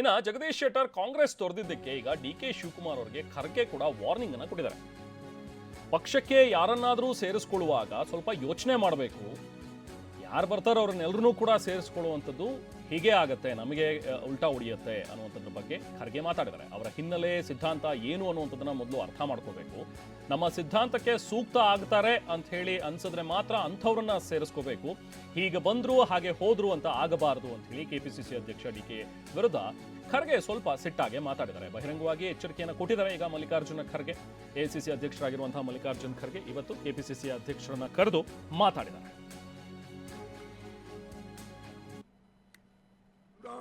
ಇನ್ನ ಜಗದೀಶ್ ಶೆಟ್ಟರ್ ಕಾಂಗ್ರೆಸ್ ತೊರೆದಿದ್ದಕ್ಕೆ ಈಗ D K Shivakumar ಅವರಿಗೆ ಖರ್ಗೆ ಕೂಡ ವಾರ್ನಿಂಗ್ ಅನ್ನ ಕೊಟ್ಟಿದ್ದಾರೆ. ಪಕ್ಷಕ್ಕೆ ಯಾರನ್ನಾದರೂ ಸೇರಿಸ್ಕೊಳ್ಳುವಾಗ ಸ್ವಲ್ಪ ಯೋಚನೆ ಮಾಡಬೇಕು. ಯಾರು ಬರ್ತಾರೋ ಅವ್ರನ್ನೆಲ್ಲರೂ ಕೂಡ ಸೇರಿಸ್ಕೊಳ್ಳುವಂಥದ್ದು ಹೀಗೆ ಆಗುತ್ತೆ, ನಮಗೆ ಉಲ್ಟಾ ಹೊಡಿಯುತ್ತೆ ಅನ್ನುವಂಥದ್ರ ಬಗ್ಗೆ ಖರ್ಗೆ ಮಾತಾಡಿದ್ದಾರೆ. ಅವರ ಹಿನ್ನೆಲೆ ಸಿದ್ಧಾಂತ ಏನು ಅನ್ನುವಂಥದ್ದನ್ನ ಮೊದಲು ಅರ್ಥ ಮಾಡ್ಕೋಬೇಕು. ನಮ್ಮ ಸಿದ್ಧಾಂತಕ್ಕೆ ಸೂಕ್ತ ಆಗ್ತಾರೆ ಅಂತ ಹೇಳಿ ಅನ್ಸಿದ್ರೆ ಮಾತ್ರ ಅಂಥವ್ರನ್ನ ಸೇರಿಸ್ಕೋಬೇಕು. ಹೀಗೆ ಬಂದ್ರು ಹಾಗೆ ಹೋದ್ರು ಅಂತ ಆಗಬಾರದು ಅಂತ ಹೇಳಿ ಕೆಪಿಸಿಸಿ ಅಧ್ಯಕ್ಷ ಡಿ ಕೆ ವಿರುದ್ಧ ಖರ್ಗೆ ಸ್ವಲ್ಪ ಸಿಟ್ಟಾಗೆ ಮಾತಾಡಿದ್ದಾರೆ. ಬಹಿರಂಗವಾಗಿ ಎಚ್ಚರಿಕೆಯನ್ನು ಕೊಟ್ಟಿದ್ದಾರೆ ಈಗ ಮಲ್ಲಿಕಾರ್ಜುನ ಖರ್ಗೆ. ಎಸಿಸಿ ಅಧ್ಯಕ್ಷರಾಗಿರುವಂತಹ ಮಲ್ಲಿಕಾರ್ಜುನ ಖರ್ಗೆ ಇವತ್ತು ಕೆಪಿಸಿಸಿ ಅಧ್ಯಕ್ಷರನ್ನ ಕರೆದು ಮಾತಾಡಿದ್ದಾರೆ.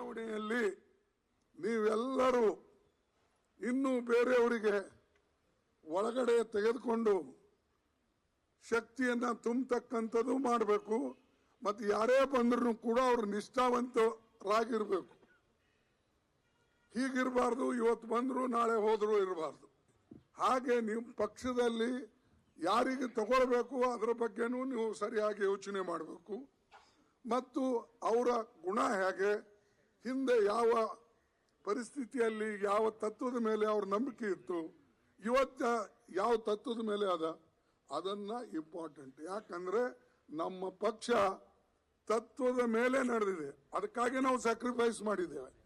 ಚುನಾವಣೆಯಲ್ಲಿ ನೀವೆಲ್ಲರೂ ಇನ್ನೂ ಬೇರೆಯವರಿಗೆ ಒಳಗಡೆ ತೆಗೆದುಕೊಂಡು ಶಕ್ತಿಯನ್ನು ತುಂಬತಕ್ಕಂಥದ್ದು ಮಾಡಬೇಕು. ಮತ್ತು ಯಾರೇ ಬಂದ್ರೂ ಕೂಡ ಅವರು ನಿಷ್ಠಾವಂತರಾಗಿರಬೇಕು. ಹೀಗಿರಬಾರ್ದು, ಇವತ್ತು ಬಂದರೂ ನಾಳೆ ಹೋದರೂ ಇರಬಾರ್ದು. ಹಾಗೆ ನಿಮ್ಮ ಪಕ್ಷದಲ್ಲಿ ಯಾರಿಗೆ ತಗೊಳ್ಬೇಕು ಅದರ ಬಗ್ಗೆನೂ ನೀವು ಸರಿಯಾಗಿ ಯೋಚನೆ ಮಾಡಬೇಕು. ಮತ್ತು ಅವರ ಗುಣ ಹೇಗೆ? ಹಿಂದೆ ಯಾವ ಪರಿಸ್ಥಿತಿಯಲ್ಲಿ ಯಾವ ತತ್ವದ ಮೇಲೆ ಅವ್ರ ನಂಬಿಕೆ ಇತ್ತು, ಇವತ್ತ ಯಾವ ತತ್ವದ ಮೇಲೆ ಅದ, ಅದನ್ನ ಇಂಪಾರ್ಟೆಂಟ್ ಯಾಕಂದ್ರೆ ನಮ್ಮ ಪಕ್ಷ ತತ್ವದ ಮೇಲೆ ನಡೆದಿದೆ. ಅದಕ್ಕಾಗಿ ನಾವು ಸ್ಯಾಕ್ರಿಫೈಸ್ ಮಾಡಿದ್ದೇವೆ.